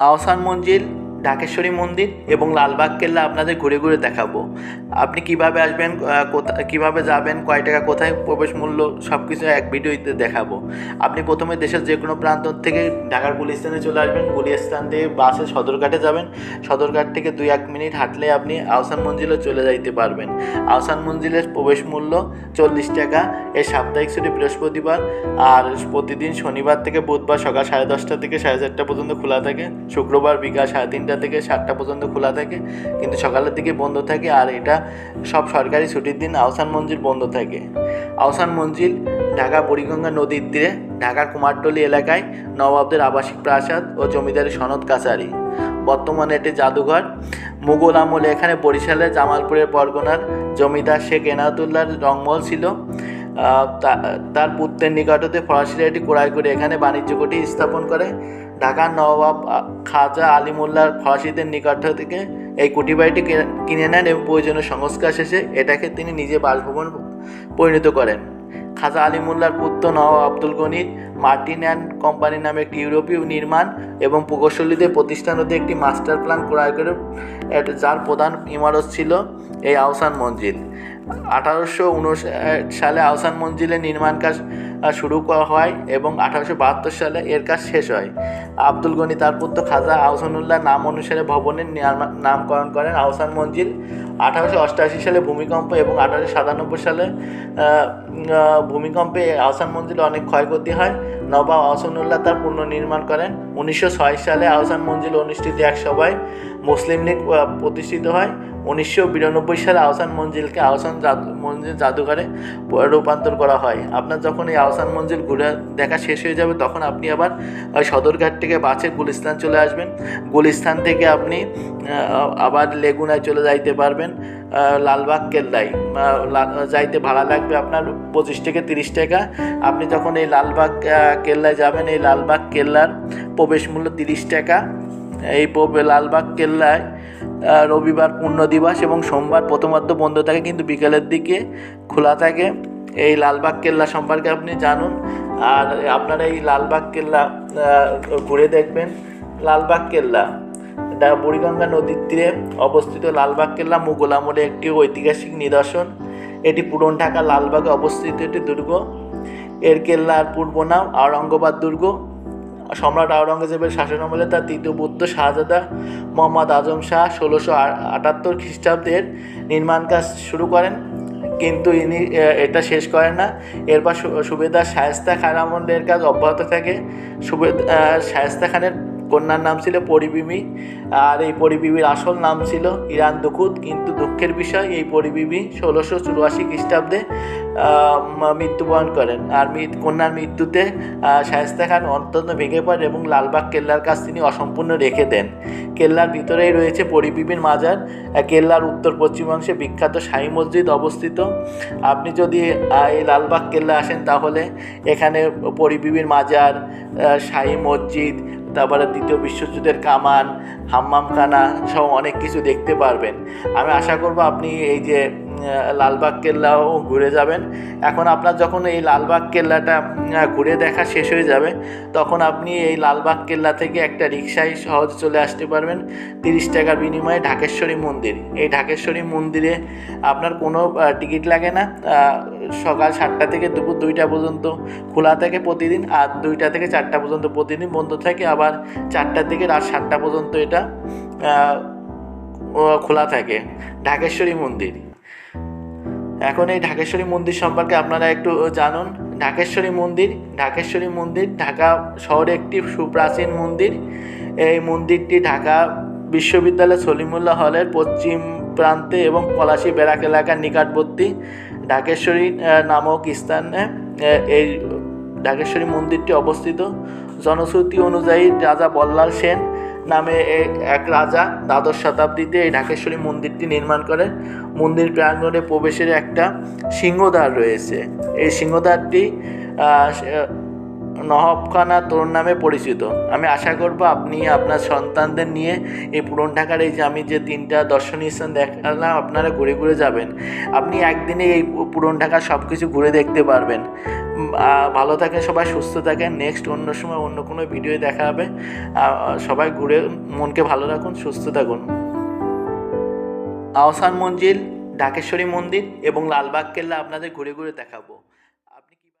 আহসান মঞ্জিল, ঢাকেশ্বরী মন্দির এবং লালবাগ কেল্লা আপনাদের ঘুরে ঘুরে দেখাবো। আপনি কীভাবে আসবেন কোথায় কীভাবে যাবেন, কয় টাকা, কোথায় প্রবেশ মূল্য সব কিছু এক ভিডিওতে দেখাবো। আপনি প্রথমে দেশের যে কোনো প্রান্ত থেকে ঢাকার গুলিস্তানে চলে আসবেন পুলিশ স্থান থেকে বাসে সদরঘাটে যাবেন। সদরঘাট থেকে দুই, এক মিনিট হাঁটলে আপনি আহসান মঞ্জিলে চলে যাইতে পারবেন। আহসান মঞ্জিলের প্রবেশ মূল্য চল্লিশ টাকা এই সাপ্তাহিক ছুটি বৃহস্পতিবার আর প্রতিদিন শনিবার থেকে বুধবার সকাল সাড়ে দশটা থেকে সাড়ে চারটা পর্যন্ত খোলা থাকে। শুক্রবার বিকাল সাড়ে তিনটা থেকে সাতটা পর্যন্ত খোলা থাকে। কিন্তু সকালের দিকে বন্ধ থাকে আর এটা সব সরকারি ছুটির দিন আহসান মঞ্জিল বন্ধ থাকে। আহসান মঞ্জিল, ঢাকা বুড়িগঙ্গা নদীর তীরে, ঢাকার কুমারটলি এলাকায় নবাবদের আবাসিক প্রাসাদ ও জমিদারি সনদ কাছারি। বর্তমানে এটি জাদুঘর। মুঘল আমলে এখানে বরিশালের জামালপুরের পরগনার জমিদার শেখ এনায়তুল্লাহর রংমহল ছিল। তার পুত্রের নিকটতে ফরাসিরা এটি ক্রয় করে এখানে বাণিজ্য কুঠি স্থাপন করে। ঢাকার নবাব খাজা আলিমুল্লাহ ফরাসিদের নিকট থেকে এই কুঠি বাড়িটি কিনে নেন এবং প্রয়োজনীয় সংস্কার শেষে এটাকে তিনি নিজে বাসভবন পরিণত করেন। খাজা আলিমুল্লাহর পুত্র নবাব আব্দুল গনির, মার্টিন অ্যান্ড কোম্পানি নামে একটি ইউরোপীয় নির্মাণ এবং প্রকৌশলীদের প্রতিষ্ঠান হতে একটি মাস্টার প্ল্যান ক্রয় করে যার প্রধান ইমারত ছিল এই আহসান মঞ্জিল। আঠারোশো উনষাট সালে আহসান মঞ্জিলের নির্মাণ কাজ শুরু করা হয় এবং আঠারোশো বাহাত্তর সালে এর কাজ শেষ হয়। আব্দুল গনি তার পুত্র খাজা আহসানুল্লাহ নাম অনুসারে ভবনের নামকরণ করেন আহসান মঞ্জিল। আঠারোশো অষ্টআশি সালে ভূমিকম্প এবং আঠারোশো সাতানব্বই সালে ভূমিকম্পে আহসান মঞ্জিলে অনেক ক্ষয়ক্ষতি হয়। নবাব আহসানুল্লাহ তার পুনর্নির্মাণ করেন। উনিশশো ছয় সালে আহসান মঞ্জিল অনুষ্ঠিত এক সভায় মুসলিম লীগ প্রতিষ্ঠিত হয়। উনিশশো বিরানব্বই সালে আহসান মঞ্জিলকে আহসান মঞ্জিল জাদুঘরে রূপান্তর করা হয়। আপনার যখন এই আহসান মঞ্জিল ঘুরে দেখা শেষ হয়ে যাবে, তখন আপনি আবার সদরঘাট থেকে বাসে গুলিস্তান চলে আসবেন। গুলিস্তান থেকে আপনি আবার লেগুনায় চলে যাইতে পারবেন লালবাগ কেল্লায়। যাইতে ভাড়া লাগবে আপনার পঁচিশ থেকে তিরিশ টাকা। আপনি যখন এই লালবাগ কেল্লায় যাবেন, এই লালবাগ কেল্লার প্রবেশ মূল্য তিরিশ টাকা। এই লালবাগ কেল্লায় রবিবার পূর্ণ দিবস এবং সোমবার প্রথমার্ধ বন্ধ থাকে, কিন্তু বিকেলের দিকে খোলা থাকে। এই লালবাগ কেল্লা সম্পর্কে আপনি জানুন। আর আপনারা এই লালবাগ কেল্লা ঘুরে দেখবেন। লালবাগ কেল্লা বুড়িগঙ্গা নদীর তীরে অবস্থিত লালবাগ কেল্লা মুঘল আমলে একটি ঐতিহাসিক নিদর্শন। এটি পুরন ঢাকা লালবাগে অবস্থিত একটি দুর্গ। এর কেল্লার পূর্ব নাম আওরঙ্গাবাদ দুর্গ। সম্রাট আওরঙ্গজেবের শাসনামলে তার তৃতীয় পুত্র শাহজাদা মোহাম্মদ আজম শাহ ষোলোশো আটাত্তর খ্রিস্টাব্দের নির্মাণ কাজ শুরু করেন। কিন্তু ইনি এটা শেষ করেন না। এরপর সুবেদার শায়স্তা খান আমলের কাজ অব্যাহত থাকে। সুবেদ শায়স্তা শায়েস্তা খানের কন্যার নাম ছিল পরিবিবি আর এই পরিবিবির আসল নাম ছিল ইরান দুকুত কিন্তু দুঃখের বিষয় এই পরিবিবি ষোলোশো চুরাশি খ্রিস্টাব্দে মৃত্যুবরণ করেন। আর কন্যার মৃত্যুতে শায়েস্তা খান অত্যন্ত ভেঙে পড়েন এবং লালবাগ কেল্লার কাজ তিনি অসম্পূর্ণ রেখে দেন। কেল্লার ভিতরেই রয়েছে পরিবিবির মাজার। কেল্লার উত্তর পশ্চিমাংশে বিখ্যাত শাহী মসজিদ অবস্থিত। আপনি যদি এই লালবাগ কেল্লা আসেন তাহলে এখানে পরিবিবির মাজার শাহী মসজিদ তারপরে দ্বিতীয় বিশ্বযুদ্ধের কামান হাম্মামখানা সহ অনেক কিছু দেখতে পারবেন। আমি আশা করব আপনি এই যে লালবাগ কেল্লাও ঘুরে যাবেন। এখন আপনার যখন এই লালবাগ কেল্লাটা ঘুরে দেখা শেষ হয়ে যাবে, তখন আপনি এই লালবাগ কেল্লা থেকে একটা রিক্সায় সহজে চলে আসতে পারবেন। তিরিশ টাকার বিনিময়ে ঢাকেশ্বরী মন্দির। এই ঢাকেশ্বরী মন্দিরে আপনার কোনো টিকিট লাগে না। সকাল সাতটা থেকে দুপুর দুইটা পর্যন্ত খোলা থাকে প্রতিদিন, আর দুইটা থেকে চারটা পর্যন্ত প্রতিদিন বন্ধ থাকে। আবার চারটা থেকে রাত সাতটা পর্যন্ত এটা খোলা থাকে। ঢাকেশ্বরী মন্দির। এখন এই ঢাকেশ্বরী মন্দির সম্পর্কে আপনারা একটু জানুন। ঢাকেশ্বরী মন্দির ঢাকেশ্বরী মন্দির, ঢাকা শহরে একটি সুপ্রাচীন মন্দির। এই মন্দিরটি ঢাকা বিশ্ববিদ্যালয় সলিমুল্লাহ হলের পশ্চিম প্রান্তে এবং পলাশী ব্যারাক এলাকার নিকটবর্তী ঢাকেশ্বরী নামক স্থানে এই ঢাকেশ্বরী মন্দিরটি অবস্থিত। জনশ্রুতি অনুযায়ী রাজা বল্লাল সেন নামে এক রাজা দ্বাদশ শতাব্দীতে এই ঢাকেশ্বরী মন্দিরটি নির্মাণ করেন। মন্দির প্রাঙ্গণে প্রবেশের একটা সিংহদ্বার রয়েছে। এই সিংহদ্বারটি নহবখানা তোর নামে পরিচিত। আমি আশা করব আপনি আপনার সন্তানদের নিয়ে এই পুরন ঢাকার এই যে আমি যে তিনটা দর্শনীয় স্থান দেখালাম, আপনারা ঘুরে ঘুরে যাবেন। আপনি একদিনে এই পুরন ঢাকার সব কিছু ঘুরে দেখতে পারবেন। ভালো থাকেন, সবাই সুস্থ থাকেন। নেক্সট অন্য সময় অন্য কোনো ভিডিও দেখা হবে। সবাই ঘুরে মনকে ভালো রাখুন, সুস্থ থাকুন। আওসান মঞ্জিল ঢাকেশ্বরী মন্দির এবং লালবাগ কেল্লা আপনাদের ঘুরে ঘুরে দেখাবো।